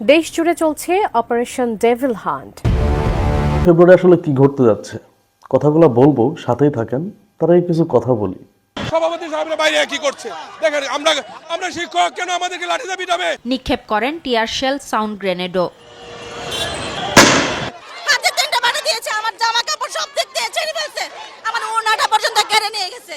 দেশ জুড়ে চলছে অপারেশন ডেভিল হান্ট। ফেব্রুয়ারি আসলে কি ঘটতে যাচ্ছে? কথাগুলো বলব সাথেই থাকেন তারাই কিছু কথা বলি। সভাপতি সাহেবরা বাইরে কি করছে? দেখেন আমরা আমরা শিক্ষক কেন আমাদেরকে পিটাবে নিক্ষেপ করেন টিয়ার শেল সাউন্ড গ্রেনেডও আমার জামা কাপড় সব ছেড়ে ফেলছে। আমার ওনাটা পর্যন্ত কেড়ে নিয়ে গেছে।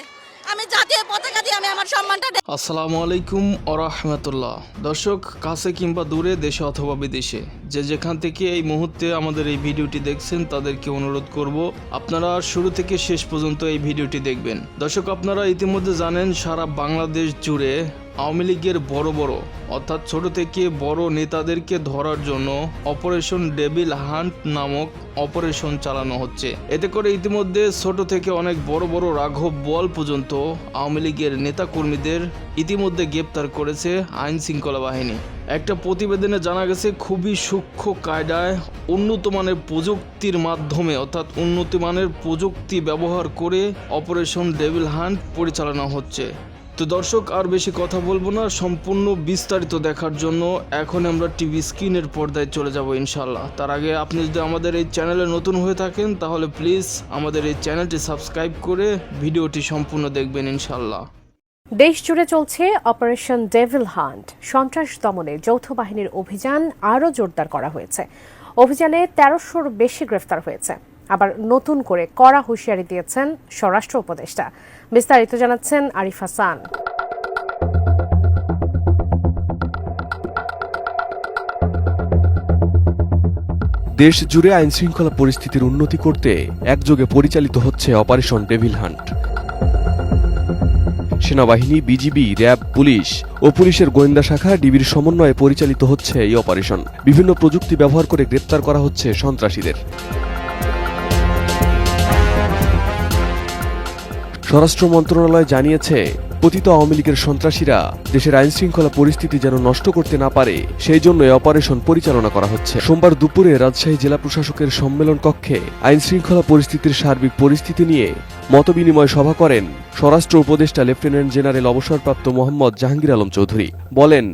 আমি জাতীয় পতাকা দিয়ে আমি আমার সম্মানটা আসসালামু আলাইকুম আরহামতুল্লাহ দর্শক, কাছে কিংবা দূরে, দেশে অথবা বিদেশে, যে যেখান থেকে এই মুহূর্তে আমাদের এই ভিডিওটি দেখছেন, তাদেরকে অনুরোধ করব, আপনারা শুরু থেকে শেষ পর্যন্ত এই ভিডিওটি দেখবেন। দর্শক, আপনারা ইতিমধ্যে জানেন, সারা বাংলাদেশ জুড়ে আওয়ামী লীগের বড় বড়, অর্থাৎ ছোট থেকে বড় নেতাদেরকে ধরার জন্য অপারেশন ডেভিল হান্ট নামক অপারেশন চালানো হচ্ছে। এতে করে ইতিমধ্যে ছোট থেকে অনেক বড় বড় রাঘব বল পর্যন্ত আওয়ামী লীগের নেতাকর্মীদের ইতিমধ্যে গ্রেপ্তার করেছে আইন শৃঙ্খলা বাহিনী। একটা প্রতিবেদনে জানা গেছে, খুবই সূক্ষ্ম কায়দায় উন্নত মানের প্রযুক্তির মাধ্যমে, অর্থাৎ উন্নত মানের প্রযুক্তি ব্যবহার করে অপারেশন ডেভিল হান্ট পরিচালনা হচ্ছে। তো দর্শক, আর বেশি কথা বলব না, সম্পূর্ণ বিস্তারিত দেখার জন্য এখন আমরা টিভি স্ক্রিনের পর্দায় চলে যাব ইনশাল্লাহ তার আগে আপনি যদি আমাদের এই চ্যানেলে নতুন হয়ে থাকেন, তাহলে প্লিজ আমাদের এই চ্যানেলটি সাবস্ক্রাইব করে ভিডিওটি সম্পূর্ণ দেখবেন ইনশাল্লাহ দেশ জুড়ে চলছে অপারেশন ডেভিল হান্ট। সন্ত্রাস দমনে যৌথ বাহিনীর অভিযান আরও জোরদার করা হয়েছে। অভিযানে তেরোশোর বেশি গ্রেফতার হয়েছে। আবার নতুন করে কড়া হুঁশিয়ারি দিয়েছেন স্বরাষ্ট্র উপদেষ্টা। বিস্তারিত জানাচ্ছেন আরিফ হাসান দেশ জুড়ে আইন শৃঙ্খলা পরিস্থিতির উন্নতি করতে একযোগে পরিচালিত হচ্ছে অপারেশন ডেভিল হান্ট। সেনাবাহিনী, বিজিবি, র্যাব, পুলিশ ও পুলিশের গোয়েন্দা শাখা ডিবির সমন্বয়ে পরিচালিত হচ্ছে এই অপারেশন। বিভিন্ন প্রযুক্তি ব্যবহার করে গ্রেপ্তার করা হচ্ছে সন্ত্রাসীদের। স্বরাষ্ট্র মন্ত্রণালয় জানিয়েছে পতিত আওয়ামী লীগের সন্ত্রাসীরা দেশের আইন শৃঙ্খলা পরিস্থিতি যেন নষ্ট করতে না পারে, সেই জন্য অপারেশন পরিচালনা করা হচ্ছে। সোমবার দুপুরে রাজশাহী জেলা প্রশাসকের সম্মেলন কক্ষে আইন শৃঙ্খলা পরিস্থিতির সার্বিক পরিস্থিতি নিয়ে মতবিনিময় সভা করেন স্বরাষ্ট্র উপদেষ্টা লেফটেন্যান্ট জেনারেল অবসরপ্রাপ্ত মোহাম্মদ জাহাঙ্গীর আলম চৌধুরী। বলেন,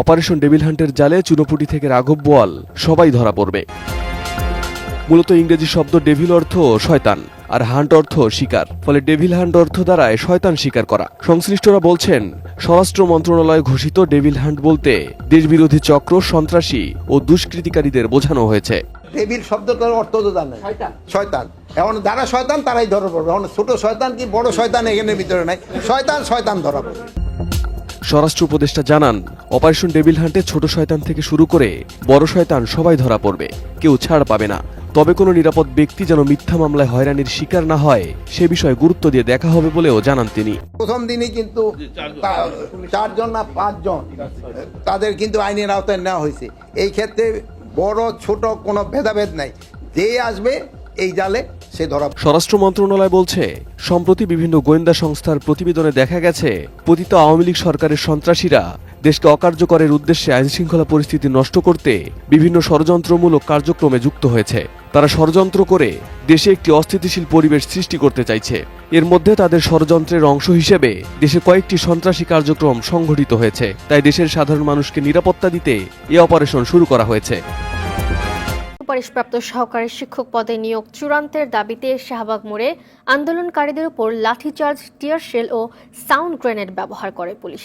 অপারেশন ডেভিল হান্টের জালে চুনোপুটি থেকে রাঘব বোয়াল, সবাই ধরা পড়বে। মূলত ইংরেজি শব্দ ডেভিল অর্থ শয়তান আর হান্ট অর্থ শিকার। ফলে ডেভিল হান্ট অর্থ দ্বারায় শয়তান শিকার করা। সংশ্লিষ্টরা বলছেন স্বরাষ্ট্র মন্ত্রণালয় ঘোষিত ডেভিল হান্ট বলতে দেশবিরোধী চক্র সন্ত্রাসী ও দুষ্কৃতিকারীদের বোঝানো হয়েছে। টেবিল শব্দটার অর্থ তো জানে। শয়তান। এখন যারা শয়তান তারাই ধরা পড়বে। এখন ছোট শয়তান কি বড় শয়তান এখানের ভিতরে নাই? শয়তান শয়তান ধরা পড়বে। স্বরাষ্ট্র উপদেষ্টা জানান অপারেশন ডেভিল হান্টে ছোট শয়তান থেকে শুরু করে বড় শয়তান সবাই ধরা পড়বে। কেউ ছাড় পাবে না। তবে কোনো নিরাপদ ব্যক্তি যেন মিথ্যা মামলায় হয়রানির শিকার না হয় সে বিষয়ে গুরুত্ব দিয়ে দেখা হবে বলেও জানান তিনি। প্রথম দিনই কিন্তু চারজন। না পাঁচজন তাদের কিন্তু আইনের আওতায় নেওয়া হয়েছে। এই ক্ষেত্রে বড় ছোট কোনো ভেদাভেদ নাই। যে আসবে এই জালে সে ধরা স্বরাষ্ট্র মন্ত্রণালয় বলছে সম্প্রতি বিভিন্ন গোয়েন্দা সংস্থার প্রতিবেদনে দেখা গেছে পতিত আওয়ামী লীগ সরকারের সন্ত্রাসীরা দেশকে অকার্যকরের উদ্দেশ্যে আইনশৃঙ্খলা পরিস্থিতি নষ্ট করতে বিভিন্ন ষড়যন্ত্রমূলক কার্যক্রমে যুক্ত হয়েছে। তারা ষড়যন্ত্র করে দেশে একটি অস্থিতিশীল পরিবেশ সৃষ্টি করতে চাইছে। এর মধ্যে তাদের ষড়যন্ত্রের অংশ হিসেবে দেশে কয়েকটি সন্ত্রাসী কার্যক্রম সংঘটিত হয়েছে। তাই দেশের সাধারণ মানুষকে নিরাপত্তা দিতে এ অপারেশন শুরু করা হয়েছে। সুপারিশপ্রাপ্ত সহকারী শিক্ষক পদে নিয়োগ চূড়ান্তের দাবিতে শাহবাগ মোড়ে আন্দোলনকারীদের উপর লাঠিচার্জ, টিয়ার শেল ও সাউন্ড গ্রেনেড ব্যবহার করে পুলিশ।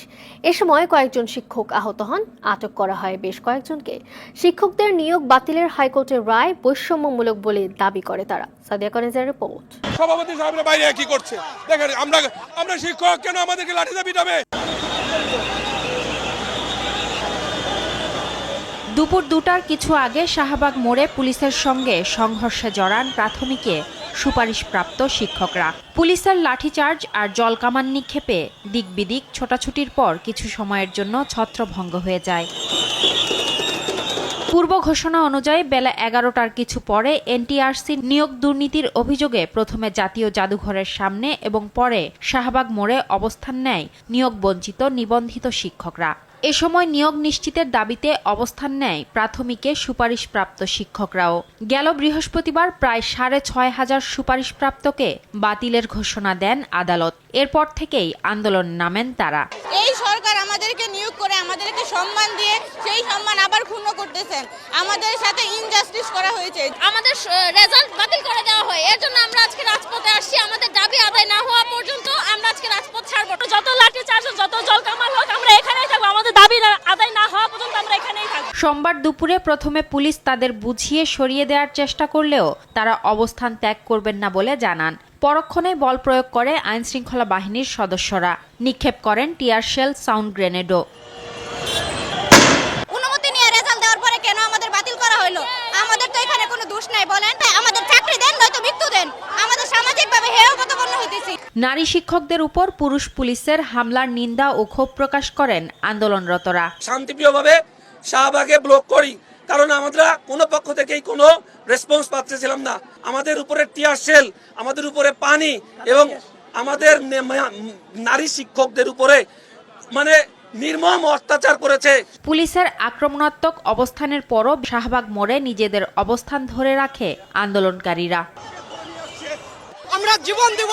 এ সময় কয়েকজন শিক্ষক আহত হন, আটক করা হয় বেশ কয়েকজনকে। শিক্ষকদের নিয়োগ বাতিলের হাইকোর্টের রায় বৈষম্যমূলক বলে দাবি করে তারা। সাদিয়া রিপোর্ট। সভাপতি সাহেবরা বাইরে কি করছে? দেখেন, আমরা আমরা শিক্ষক কেন আমাদেরকে লাঠিতে পিটাবে? দুপুর দুটার কিছু আগে শাহবাগ মোড়ে পুলিশের সঙ্গে সংঘর্ষে জড়ান প্রাথমিকে সুপারিশপ্রাপ্ত শিক্ষকরা। পুলিশের লাঠিচার্জ আর জলকামান নিক্ষেপে দিক বিদিক ছোটাছুটির পর কিছু সময়ের জন্য ছত্রভঙ্গ হয়ে যায়। পূর্ব ঘোষণা অনুযায়ী বেলা এগারোটার কিছু পরে এনটিআরসি নিয়োগ দুর্নীতির অভিযোগে প্রথমে জাতীয় জাদুঘরের সামনে এবং পরে শাহবাগ মোড়ে অবস্থান নেয় নিয়োগ বঞ্চিত নিবন্ধিত শিক্ষকরা। এ সময় নিয়োগ নিশ্চিতের দাবিতে অবস্থান নেয় প্রাথমিকে সুপারিশপ্রাপ্ত শিক্ষকরাও। গেল বৃহস্পতিবার প্রায় সাড়ে ছয় হাজার সুপারিশপ্রাপ্তকে বাতিলের ঘোষণা দেন আদালত। এরপর থেকেই আন্দোলন নামেন তারা। এই সরকার আমাদেরকে নিয়োগ করে আমাদেরকে সম্মান দিয়ে সেই সম্মান আবার ক্ষুণ্ণ করতেছেন। আমাদের সাথে ইনজাস্টিস করা হয়েছে। আমাদের রেজাল্ট বাতিল করে দেওয়া হয়। এর জন্য আমরা আজকে রাজপথে আসছি। আমাদের দাবি আদায় না হওয়া পর্যন্ত আমরা আজকে রাজপথ ছাড়বো না। যত লাঠি চার্জ হোক, যত জল কামাল হোক আমরা এখানেই থাকব আমাদের দাবি না- আদায় না হওয়া পর্যন্ত আমরা এখানেই থাকব সোমবার দুপুরে প্রথমে পুলিশ তাদের বুঝিয়ে সরিয়ে দেওয়ার চেষ্টা করলেও তারা অবস্থান ত্যাগ করবেন না বলে জানান। পরক্ষণে বল প্রয়োগ করে আইনশৃঙ্খলা বাহিনীর সদস্যরা। নিক্ষেপ করেন টিয়ার শেল সাউন্ড গ্রেনেডও। অনুমতি নিয়ে রেজাল্ট দেওয়ার পরে কেন আমাদের বাতিল করা হলো আমাদের তো এখানে কোনো দোষ নাই বলেন। তাই আমাদের চাকরি দেন নয়তো মৃত্যু দেন। আমাদের সামাজিকভাবে প্রতিপন্ন নারী শিক্ষকদের উপর পুরুষ পুলিশের হামলার নিন্দা ও ক্ষোভ প্রকাশ করেন আন্দোলনরতরা। শান্তিপ্রিয়ভাবে শাহবাগে ব্লক করি। কারণ আমরা কোনো পক্ষ থেকেই কোনো রেসপন্স পাচ্ছিলাম না। আমাদের উপরে টিয়ার শেল আমাদের উপরে পানি এবং আমাদের নারী শিক্ষকদের উপরে মানে নির্মম অত্যাচার করেছে। পুলিশের আক্রমণাত্মক অবস্থানের পরও শাহবাগ মোড়ে নিজেদের অবস্থান ধরে রাখে আন্দোলনকারীরা। আমরা জীবন দেব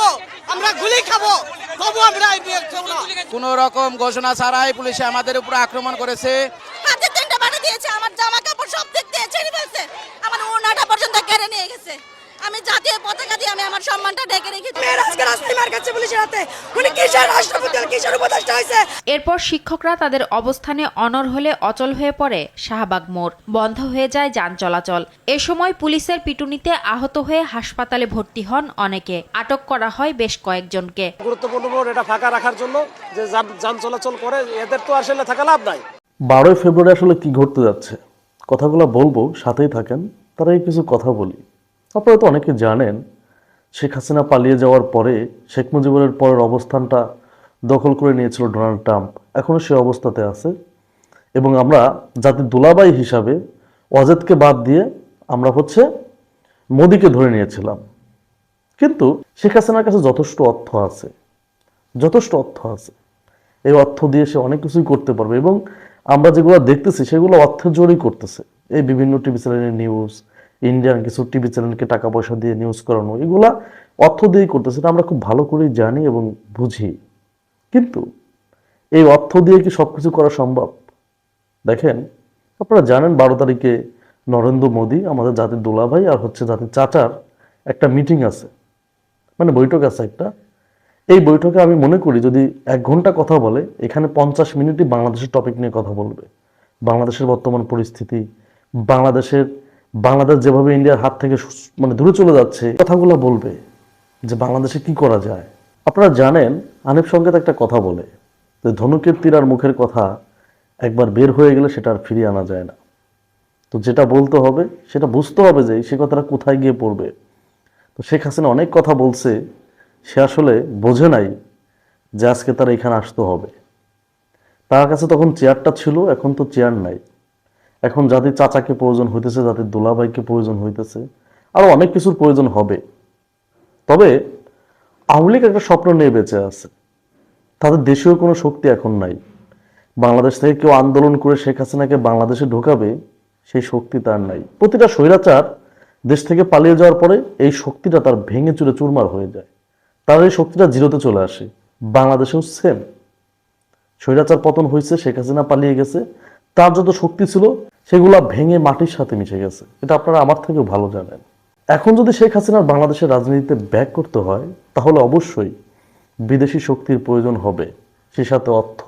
আমরা গুলি খাব তবু আমরা কোনো রকম ঘোষণা ছাড়াই পুলিশে আমাদের উপর আক্রমণ করেছে। দিয়েছে আমার জামা কাপড় সব দিক দিয়ে ছেড়ে ফেলছে। আমার ওনাটা পর্যন্ত কেড়ে নিয়ে গেছে। আমি জাতীয় পতাকা দিয়ে আমি আমার সম্মানটা ঢেকে রেখেছি। আজকে রাস্তায় কাছে পুলিশের হাতে উনি কিসের রাষ্ট্রপতি কিসের উপদেষ্টা হয়েছে এরপর শিক্ষকরা তাদের অবস্থানে অনর হলে অচল হয়ে পড়ে শাহবাগ মোড়। বন্ধ হয়ে যায় যান চলাচল। এ সময় পুলিশের পিটুনিতে আহত হয়ে হাসপাতালে ভর্তি হন অনেকে। আটক করা হয় বেশ কয়েকজনকে। গুরুত্বপূর্ণ মোড় এটা ফাঁকা রাখার জন্য যে যান চলাচল করে এদের তো আসলে থাকা লাভ নাই। বারোই ফেব্রুয়ারি আসলে কি ঘটতে যাচ্ছে? কথাগুলো বলব, সাথেই থাকেন। তার আগে কিছু কথা বলি। আপনারা তো অনেকে জানেন, শেখ হাসিনা পালিয়ে যাওয়ার পরে শেখ মুজিবুরের পরের অবস্থানটা দখল করে নিয়েছিল ডোনাল্ড ট্রাম্প। এখনও সে অবস্থাতে আছে। এবং আমরা জাতির দোলাবাই হিসাবে অজেদকে বাদ দিয়ে আমরা হচ্ছে মোদিকে ধরে নিয়েছিলাম। কিন্তু শেখ হাসিনার কাছে যথেষ্ট অর্থ আছে। যথেষ্ট অর্থ আছে। এই অর্থ দিয়ে সে অনেক কিছুই করতে পারবে এবং আমরা যেগুলো দেখতেছি, সেগুলো অর্থের জোরেই করতেছে। এই বিভিন্ন টিভি চ্যানেলের নিউজ ইন্ডিয়ান কিছু টিভি চ্যানেলকে টাকা পয়সা দিয়ে নিউজ করানো, এগুলা অর্থ দিয়েই করতেছে, এটা আমরা খুব ভালো করেই জানি এবং বুঝি। কিন্তু এই অর্থ দিয়ে কি সব কিছু করা সম্ভব? দেখেন, আপনারা জানেন বারো তারিখে নরেন্দ্র মোদী, আমাদের জাতির দোলাভাই আর হচ্ছে জাতির চাচার একটা মিটিং আছে। মানে বৈঠক আছে একটা। এই বৈঠকে আমি মনে করি যদি এক ঘণ্টা কথা বলে, এখানে পঞ্চাশ মিনিটই বাংলাদেশের টপিক নিয়ে কথা বলবে। বাংলাদেশের বর্তমান পরিস্থিতি, বাংলাদেশের, বাংলাদেশ যেভাবে ইন্ডিয়ার হাত থেকে মানে দূরে চলে যাচ্ছে কথাগুলো বলবে যে বাংলাদেশে কি করা যায়। আপনারা জানেন, আনিফ সংকেত একটা কথা বলে যে ধনুকের তীর আর মুখের কথা একবার বের হয়ে গেলে সেটা আর ফিরিয়ে আনা যায় না। তো যেটা বলতে হবে, সেটা বুঝতে হবে যে সে কথাটা কোথায় গিয়ে পড়বে। তো শেখ হাসিনা অনেক কথা বলছে সে আসলে বোঝে নাই যে আজকে তার এখানে আসতে হবে। তার কাছে তখন চেয়ারটা ছিল, এখন তো চেয়ার নাই। এখন জাতির চাচাকে প্রয়োজন হইতেছে, জাতির দুলাভাইকে প্রয়োজন হইতেছে আরও অনেক কিছুর প্রয়োজন হবে। তবে আওয়ামী লীগ একটা স্বপ্ন নিয়ে বেঁচে আছে। তাদের দেশীয় কোনো শক্তি এখন নাই। বাংলাদেশ থেকে কেউ আন্দোলন করে শেখ হাসিনাকে বাংলাদেশে ঢোকাবে, সেই শক্তি তার নাই। প্রতিটা স্বৈরাচার দেশ থেকে পালিয়ে যাওয়ার পরে এই শক্তিটা তার ভেঙে চুরে চুরমার হয়ে যায়। তার এই শক্তিটা জিরোতে চলে আসে। বাংলাদেশেও সেম স্বৈরাচার পতন হয়েছে, শেখ হাসিনা পালিয়ে গেছে। তার যত শক্তি ছিল, সেগুলো ভেঙে মাটির সাথে মিশে গেছে। এটা আপনারা আমার থেকেও ভালো জানেন। এখন যদি শেখ হাসিনার বাংলাদেশের রাজনীতিতে ব্যাক করতে হয়, তাহলে অবশ্যই বিদেশি শক্তির প্রয়োজন হবে, সে সাথে অর্থ।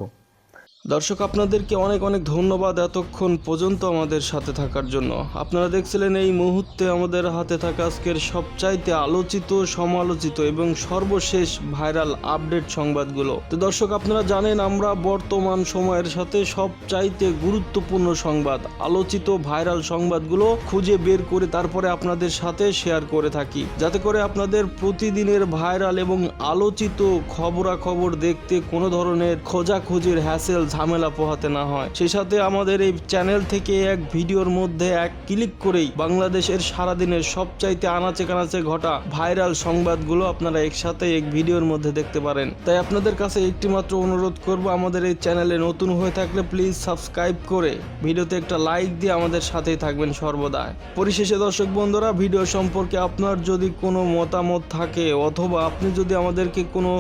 দর্শক, আপনাদেরকে অনেক অনেক ধন্যবাদ এতক্ষণ পর্যন্ত আমাদের সাথে থাকার জন্য। আপনারা দেখছিলেন এই মুহূর্তে আমাদের হাতে থাকা আজকের সবচাইতে আলোচিত, সমালোচিত এবং সর্বশেষ ভাইরাল আপডেট সংবাদগুলো। তো দর্শক, আপনারা জানেন আমরা বর্তমান সময়ের সাথে সবচাইতে গুরুত্বপূর্ণ সংবাদ, আলোচিত ভাইরাল সংবাদগুলো খুঁজে বের করে তারপরে আপনাদের সাথে শেয়ার করে থাকি। যাতে করে আপনাদের প্রতিদিনের ভাইরাল এবং আলোচিত খবরাখবর দেখতে কোনো ধরনের খোঁজাখুঁজির হ্যাসেল ঝামেলা পোহাতে না হয়। সেই সাথে আমাদের এই চ্যানেল থেকে এক ভিডিওর মধ্যে এক ক্লিক করেই বাংলাদেশের সারাদিনের সবচাইতে আনাচে কানাচে ঘটা ভাইরাল সংবাদগুলো আপনারা একসাথে এক ভিডিওর মধ্যে দেখতে পারেন। তাই আপনাদের কাছে একটি মাত্র অনুরোধ করব, আমাদের এই চ্যানেলে নতুন হয়ে থাকলে প্লিজ সাবস্ক্রাইব করে ভিডিওতে একটা লাইক দিয়ে আমাদের সাথেই থাকবেন সর্বদা পরিশেষে দর্শক বন্ধুরা, ভিডিও সম্পর্কে আপনার যদি কোনো মতামত থাকে অথবা আপনি যদি আমাদেরকে কোনো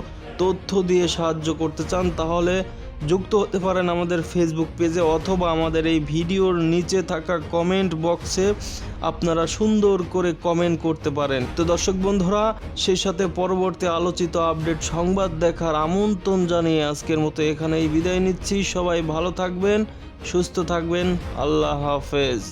তথ্য দিয়ে সাহায্য করতে চান, তাহলে যুক্ত হতে পারেন আমাদের ফেসবুক পেজে অথবা আমাদের এই ভিডিওর নিচে থাকা কমেন্ট বক্সে আপনারা সুন্দর করে কমেন্ট করতে পারেন। তো দর্শক বন্ধুরা, সেই সাথে পরবর্তী আলোচিত আপডেট সংবাদ দেখার আমন্ত্রণ জানিয়ে আজকের মতো এখানেই বিদায় নিচ্ছি। সবাই ভালো থাকবেন, সুস্থ থাকবেন। আল্লাহ হাফেজ।